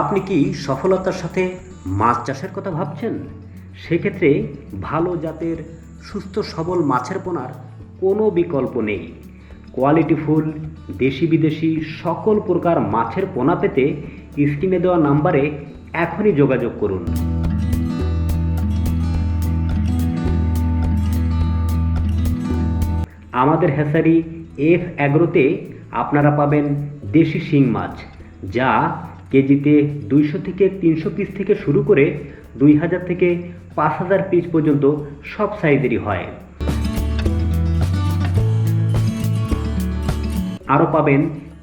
আপনি কি সফলতার সাথে মাছ চাষের কথা ভাবছেন? সেক্ষেত্রে ভালো জাতের, সুস্থ সবল মাছের পোনার কোনো বিকল্প নেই। কোয়ালিটিফুল দেশি বিদেশি সকল প্রকার মাছের পোনা পেতে স্ক্রিনে দেওয়া নাম্বারে এখনই যোগাযোগ করুন। আমাদের হ্যাসারি এফ অ্যাগ্রোতে আপনারা পাবেন দেশি শিং মাছ, যা কেজিতে দুইশো থেকে তিনশো পিস থেকে শুরু করে দুই হাজার থেকে পাঁচ হাজার পিস পর্যন্ত সব সাইজেরই হয়। আরও পাবেন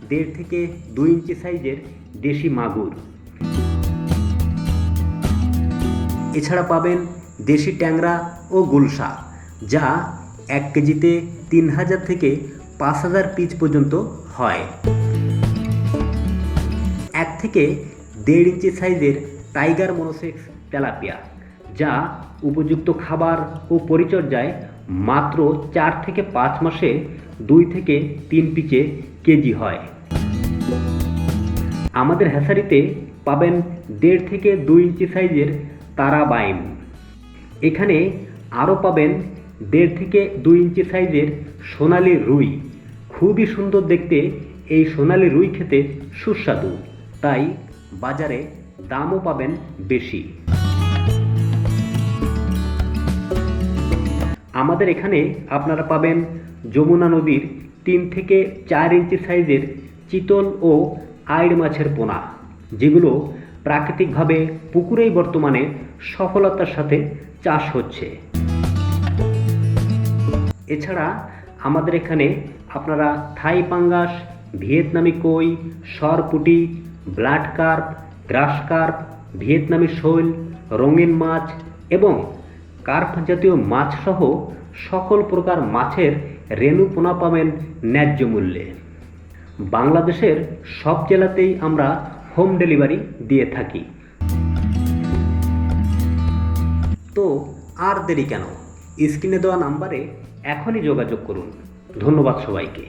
দেড় থেকে দুই ইঞ্চি সাইজের দেশি মাগুর। এছাড়া পাবেন দেশি ট্যাংরা ও গুলশা, যা এক কেজিতে তিন হাজার থেকে পাঁচ হাজার পিস পর্যন্ত হয়। এক থেকে দেড় ইঞ্চি সাইজের টাইগার মনোসেক্স তেলাপিয়া, যা উপযুক্ত খাবার ও পরিচর্যায় মাত্র চার থেকে পাঁচ মাসে দুই থেকে তিন পিচে কেজি হয়। আমাদের হ্যাসারিতে পাবেন দেড় থেকে দুই ইঞ্চি সাইজের তারা বাইম এখানে আরও পাবেন দেড় থেকে দুই ইঞ্চি সাইজের সোনালি রুই। খুবই সুন্দর দেখতে এই সোনালি রুই খেতে সুস্বাদু। তাই বাজারে দামও পাবেন বেশি। আমাদের এখানে আপনারা পাবেন যমুনা নদীর তিন থেকে চার ইঞ্চি সাইজের চিতল ও আইড় মাছের পোনা, যেগুলো প্রাকৃতিকভাবে পুকুরেই বর্তমানে সফলতার সাথে চাষ হচ্ছে। এছাড়া আমাদের এখানে আপনারা থাই পাঙ্গাস, ভিয়েতনামি কই, সরপুটি blood carp, grass carp, Vietnamese শৈল, রঙিন মাছ এবং কার্প জাতীয় মাছ সহ সকল প্রকার মাছের রেণু পোনা পাবেন ন্যায্য মূল্যে। বাংলাদেশের সব জেলাতেই আমরা হোম ডেলিভারি দিয়ে থাকি। তো আর দেরি কেন? স্ক্রিনে দেওয়া নাম্বারে এখনই যোগাযোগ করুন। ধন্যবাদ সবাইকে।